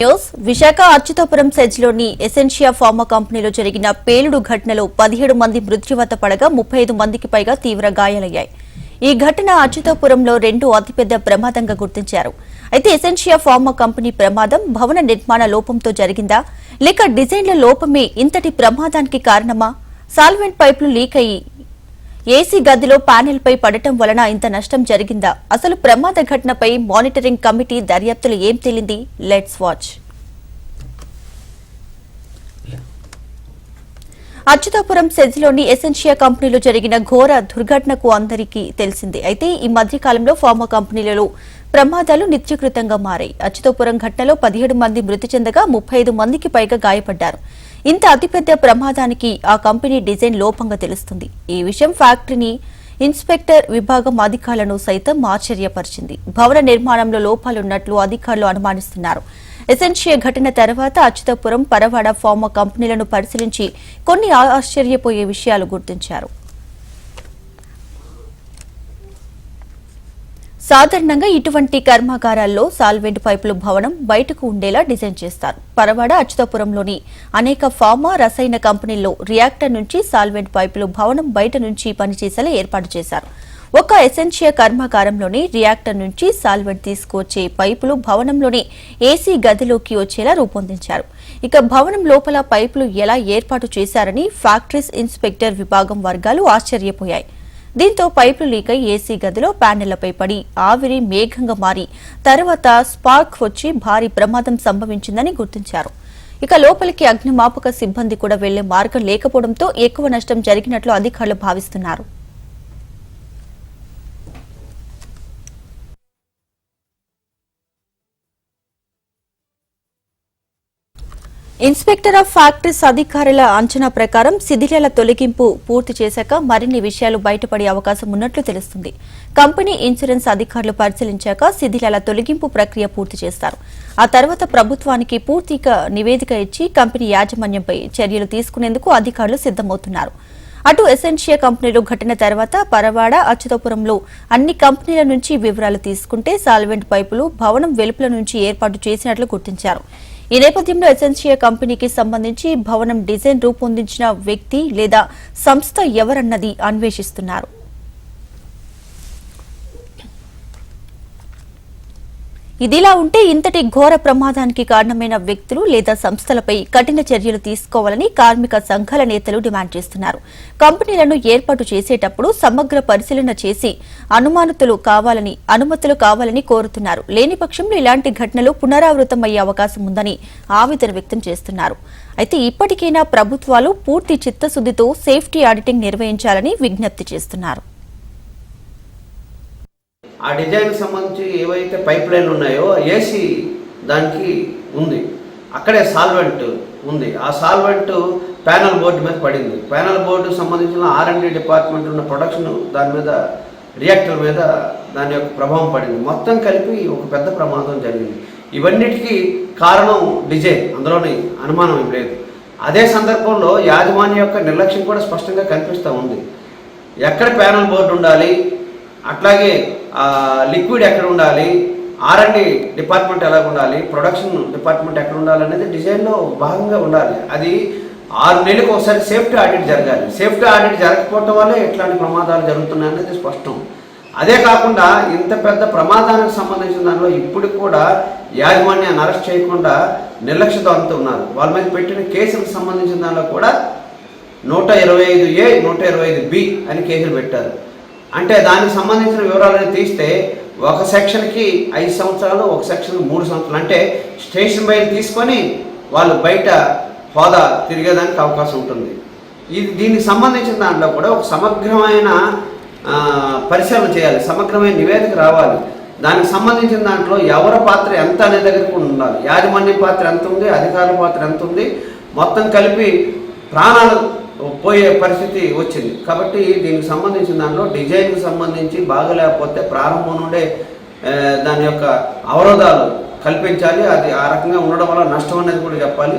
News Visakha Atchutapuram సెజ్లోని Essentia pharma కంపెనీలో జరిగిన పేలుడు ఘటనలో పదిహేడు మంది మృత్యువాత పడగా ముప్పై ఐదు మందికి పైగా తీవ్ర గాయాలయ్యాయి. ఈ ఘటన అచ్యుతాపురంలో రెండు అతిపెద్ద ప్రమాదంగా గుర్తించారు. అయితే ఎసెన్షియా ఫార్మా కంపెనీ ప్రమాదం భవన నిర్మాణ లోపంతో జరిగిందా? లేక డిజైన్ల లోపమే ఇంతటి ప్రమాదానికి కారణమా? సాల్వెంట్ పైపులు లీక్ అయ్యి ఏసీ గదిలో ప్యానెల్ పై పడటం వలన ఇంత నష్టం జరిగిందా? అసలు ప్రమాద ఘటనపై మానిటరింగ్ కమిటీ దర్యాప్తులు ఏం తేలింది? Let's watch. అచ్యుతాపురం సెజ్లోని ఎసెన్షియా కంపెనీలో జరిగిన ఘోర దుర్ఘటనకు అందరికీ తెలిసిందే. అయితే ఈ మధ్య కాలంలో ఫార్మా కంపెనీలలో ప్రమాదాలు నిత్యకృతంగా మారాయి. అచ్యుతాపురం ఘటనలో పదిహేడు మంది మృతి చెందగా ముప్పై ఐదు మందికి పైగా గాయపడ్డారు. ఇంత అతిపెద్ద ప్రమాదానికి ఆ కంపెనీ డిజైన్ లోపంగా తెలుస్తుంది. ఈ విషయం ఫ్యాక్టరీని ఇన్స్పెక్టర్ విభాగం అధికారులను సైతం ఆశ్చర్యపరిచింది. భవన నిర్మాణంలో లోపాలున్నట్లు అధికారులు అనుమానిస్తున్నారు. ఎసెన్షియా ఘటన తర్వాత అచ్యుతపురం పరవాడ ఫార్మా కంపెనీలను పరిశీలించి కొన్ని ఆశ్చర్యపోయే విషయాలు గుర్తించారు. సాధారణంగా ఇటువంటి కర్మాగారాల్లో సాల్వెంట్ పైపులు భవనం బయటకు ఉండేలా డిజైన్ చేస్తారు. పరవాడ అచ్యుతాపురంలోని అనేక ఫార్మా రసాయన కంపెనీల్లో రియాక్టర్ నుంచి సాల్వెంట్ పైపులు భవనం బయట నుంచి పనిచేసేలా ఏర్పాటు చేశారు. ఒక ఎసెన్షియా కర్మాగారంలోని రియాక్టర్ నుంచి సాల్వెంట్ తీసుకువచ్చే పైపులు భవనంలోని ఏసీ గదిలోకి వచ్చేలా రూపొందించారు. ఇక భవనం లోపల పైపులు ఎలా ఏర్పాటు చేశారని ఫ్యాక్టరీస్ ఇన్స్పెక్టర్ విభాగం వర్గాలు ఆశ్చర్యపోయాయి. దీంతో పైపులు లీక్ ఏసీ గదిలో ప్యానెళ్ళపై పడి ఆవిరి మేఘంగా మారి తర్వాత స్పార్క్ వచ్చి భారీ ప్రమాదం సంభవించిందని గుర్తించారు. ఇక లోపలికి అగ్నిమాపక సిబ్బంది కూడా వెళ్ళే మార్గం లేకపోవడంతో ఎక్కువ నష్టం జరిగినట్లు అధికారులు భావిస్తున్నారు. ఇన్స్పెక్టర్ ఆఫ్ ఫ్యాక్టరీస్ అధికారుల అంచనా ప్రకారం శిథిలాల తొలగింపు పూర్తి చేశాక మరిన్ని విషయాలు బయటపడే అవకాశం ఉన్నట్లు తెలుస్తుంది. కంపెనీ ఇన్సూరెన్స్ అధికారులు పరిశీలించాక శిథిలాల తొలగింపు ప్రక్రియ పూర్తి చేస్తారు. ఆ తర్వాత ప్రభుత్వానికి పూర్తిగా నివేదిక ఇచ్చి కంపెనీ యాజమాన్యంపై చర్యలు తీసుకునేందుకు అధికారులు సిద్దమవుతున్నారు అటు ఎసెన్షియా కంపెనీలో ఘటన తర్వాత పరవాడ అచ్యుతపురంలో అన్ని కంపెనీల నుంచి వివరాలు తీసుకుంటే సాల్వెంట్ పైపులు భవనం వెలుపల నుంచి ఏర్పాటు చేసినట్లు గుర్తించారు. ఈ నేపథ్యంలో ఎసెన్షియా కంపెనీకి సంబంధించి భవనం డిజైన్ రూపొందించిన వ్యక్తి లేదా సంస్థ ఎవరన్నది అన్వేషిస్తున్నారు. ఇదిలా ఉంటే ఇంతటి ఘోర ప్రమాదానికి కారణమైన వ్యక్తులు లేదా సంస్థలపై కఠిన చర్యలు తీసుకోవాలని కార్మిక సంఘాల నేతలు డిమాండ్ చేస్తున్నారు. కంపెనీలను ఏర్పాటు చేసేటప్పుడు సమగ్ర పరిశీలన చేసి అనుమానితులు కావాలని అనుమతులు కావాలని కోరుతున్నారు. లేని పక్షంలో ఇలాంటి ఘటనలు పునరావృతమయ్యే అవకాశం ఉందని ఆవేదన వ్యక్తం చేస్తున్నారు. అయితే ఇప్పటికైనా ప్రభుత్వాలు పూర్తి చిత్తశుద్దితో సేఫ్టీ ఆడిటింగ్ నిర్వహించాలని విజ్ఞప్తి చేస్తున్నారు. ఆ డిజైన్కి సంబంధించి ఏవైతే పైప్ లైన్లు ఉన్నాయో ఏసీ దానికి ఉంది. అక్కడే సాల్వెంట్ ఉంది. ఆ సాల్వెంట్ ప్యానల్ బోర్డు మీద పడింది. ప్యానల్ బోర్డు సంబంధించిన ఆర్ఎండి డిపార్ట్మెంట్ ఉన్న ప్రొడక్షన్ దాని మీద రియాక్టర్ మీద దాని యొక్క ప్రభావం పడింది. మొత్తం కలిపి ఒక పెద్ద ప్రమాదం జరిగింది. ఇవన్నిటికీ కారణం డిజైన్. అందులోని అనుమానం ఏం లేదు. అదే సందర్భంలో యాజమాన్యం యొక్క నిర్లక్ష్యం కూడా స్పష్టంగా కనిపిస్తూ ఉంది. ఎక్కడ ప్యానల్ బోర్డు ఉండాలి? అట్లాగే లిక్విడ్ ఎక్కడ ఉండాలి? ఆర్ఎండి డిపార్ట్మెంట్ ఎలా ఉండాలి? ప్రొడక్షన్ డిపార్ట్మెంట్ ఎక్కడ ఉండాలి అనేది డిజైన్లో భాగంగా ఉండాలి. అది ఆరు నెలలకు ఒకసారి సేఫ్టీ ఆడిట్ జరగాలి. సేఫ్టీ ఆడిట్ జరగకపోవటం వల్లే ఇట్లాంటి ప్రమాదాలు జరుగుతున్నాయి అనేది స్పష్టం. అదే కాకుండా ఇంత పెద్ద ప్రమాదానికి సంబంధించిన దానిలో ఇప్పుడు కూడా యాజమాన్యాన్ని అరెస్ట్ చేయకుండా నిర్లక్ష్యత అంటూ ఉన్నారు. వాళ్ళ మీద పెట్టిన కేసులకు సంబంధించిన దానిలో కూడా నూట ఇరవై ఐదు ఏ నూట ఇరవై ఐదు బి అని కేసులు పెట్టారు. అంటే దానికి సంబంధించిన వివరాలను తీస్తే ఒక సెక్షన్కి ఐదు సంవత్సరాలు ఒక సెక్షన్కి మూడు సంవత్సరాలు. అంటే స్టేషన్ బయట తీసుకొని వాళ్ళు బయట హోదా తిరిగేదానికి అవకాశం ఉంటుంది. ఇది దీనికి సంబంధించిన దాంట్లో కూడా ఒక సమగ్రమైన పరిశీలన చేయాలి. సమగ్రమైన నివేదిక రావాలి. దానికి సంబంధించిన దాంట్లో ఎవరి పాత్ర ఎంత అనే దగ్గరకు ఉండాలి. యాజమాన్య పాత్ర ఎంత ఉంది? అధికారుల పాత్ర ఎంత ఉంది? మొత్తం కలిపి ప్రాణాలు పోయే పరిస్థితి వచ్చింది. కాబట్టి దీనికి సంబంధించిన దాంట్లో డిజైన్కి సంబంధించి బాగలేకపోతే ప్రారంభం నుండే దాని యొక్క అవరోధాలు కల్పించాలి. అది ఆ రకంగా ఉండడం వల్ల నష్టం అనేది కూడా చెప్పాలి.